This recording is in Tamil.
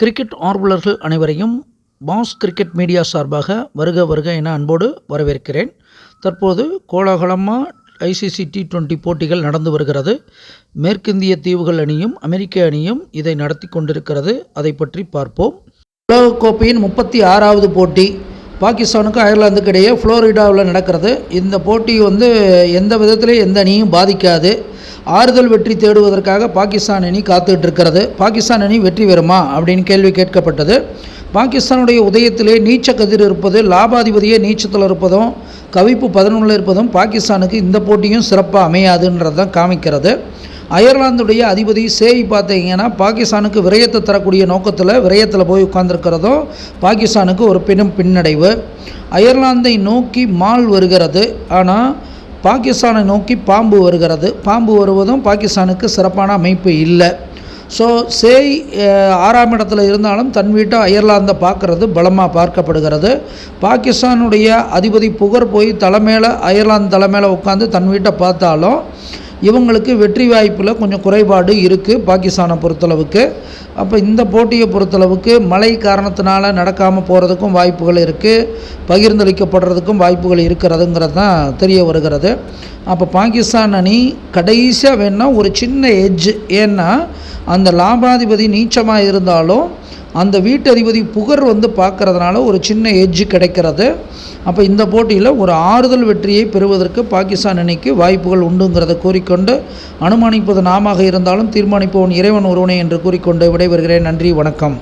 கிரிக்கெட் ஆர்வலர்கள் அனைவரையும் பாஸ் கிரிக்கெட் மீடியா சார்பாக வருக வருக என அன்போடு வரவேற்கிறேன். தற்போது கோலாகலமாக ஐசிசி டி டுவெண்ட்டி போட்டிகள் நடந்து வருகிறது. மேற்கிந்திய தீவுகள் அணியும் அமெரிக்க அணியும் இதை நடத்தி கொண்டிருக்கிறது. அதை பற்றி பார்ப்போம். உலகக்கோப்பையின் முப்பத்தி ஆறாவது போட்டி பாகிஸ்தானுக்கும் அயர்லாந்துக்கு இடையே ஃப்ளோரிடாவில் நடக்கிறது. இந்த போட்டி வந்து எந்த விதத்திலையும் எந்த அணியும் பாதிக்காது. ஆறுதல் வெற்றி தேடுவதற்காக பாகிஸ்தான் அணி காத்துக்கிட்டு இருக்கிறது பாகிஸ்தான் அணி வெற்றி பெறுமா அப்படின்னு கேள்வி கேட்கப்பட்டது. பாகிஸ்தானுடைய உதயத்திலே நீச்ச கதிர் இருப்பது லாபாதிபதியே நீச்சத்தில் இருப்பதும் கவிப்பு பதினொன்றில் இருப்பதும் பாகிஸ்தானுக்கு இந்த போட்டியும் சிறப்பாக அமையாதுன்றது தான் காமிக்கிறது. அயர்லாந்துடைய அதிபதி சேய் பார்த்தீங்கன்னா பாகிஸ்தானுக்கு விரயத்தை தரக்கூடிய நோக்கத்தில் விரயத்தில் போய் உட்கார்ந்துருக்கிறதும் பாகிஸ்தானுக்கு ஒரு பெரும் பின்னடைவு. அயர்லாந்தை நோக்கி மால் வருகிறது. ஆனால் பாகிஸ்தானை நோக்கி பாம்பு வருகிறது. பாம்பு வருவதும் பாகிஸ்தானுக்கு சிறப்பான அமைப்பு இல்லை. ஸோ சேய் ஆறாம் இடத்துல இருந்தாலும் தன் வீட்டை அயர்லாந்தை பார்க்கறது பலமாக பார்க்கப்படுகிறது. பாகிஸ்தானுடைய அதிபதி புகர் போய் தலைமையில் அயர்லாந்து தலைமையில் உட்காந்து தன் வீட்டை பார்த்தாலும் இவங்களுக்கு வெற்றி வாய்ப்பில் கொஞ்சம் குறைபாடு இருக்குது பாகிஸ்தானை பொறுத்தளவுக்கு. அப்போ இந்த போட்டியை பொறுத்தளவுக்கு மழை காரணத்தினால நடக்காமல் போகிறதுக்கும் வாய்ப்புகள் இருக்குது பகிர்ந்தளிக்கப்படுறதுக்கும் வாய்ப்புகள் இருக்கிறதுங்கிறது தான் தெரிய வருகிறது. அப்போ பாகிஸ்தான் அணி கடைசியாக வேணால் ஒரு சின்ன எட்ஜ் ஏன்னா அந்த லாபாதிபதி நீச்சமாக இருந்தாலும் அந்த வீட்டதிபதி புகர் வந்து பார்க்கறதுனால ஒரு சின்ன எஜ்ஜு கிடைக்கிறது. அப்போ இந்த போட்டியில் ஒரு ஆறுதல் வெற்றியை பெறுவதற்கு பாகிஸ்தான் அணிக்கு வாய்ப்புகள் உண்டுங்கிறத கூறிக்கொண்டு அனுமானிப்பது நாமாக இருந்தாலும் தீர்மானிப்பவன் இறைவன் ஒருவனே என்று கூறிக்கொண்டு விடைபெறுகிறேன். நன்றி வணக்கம்.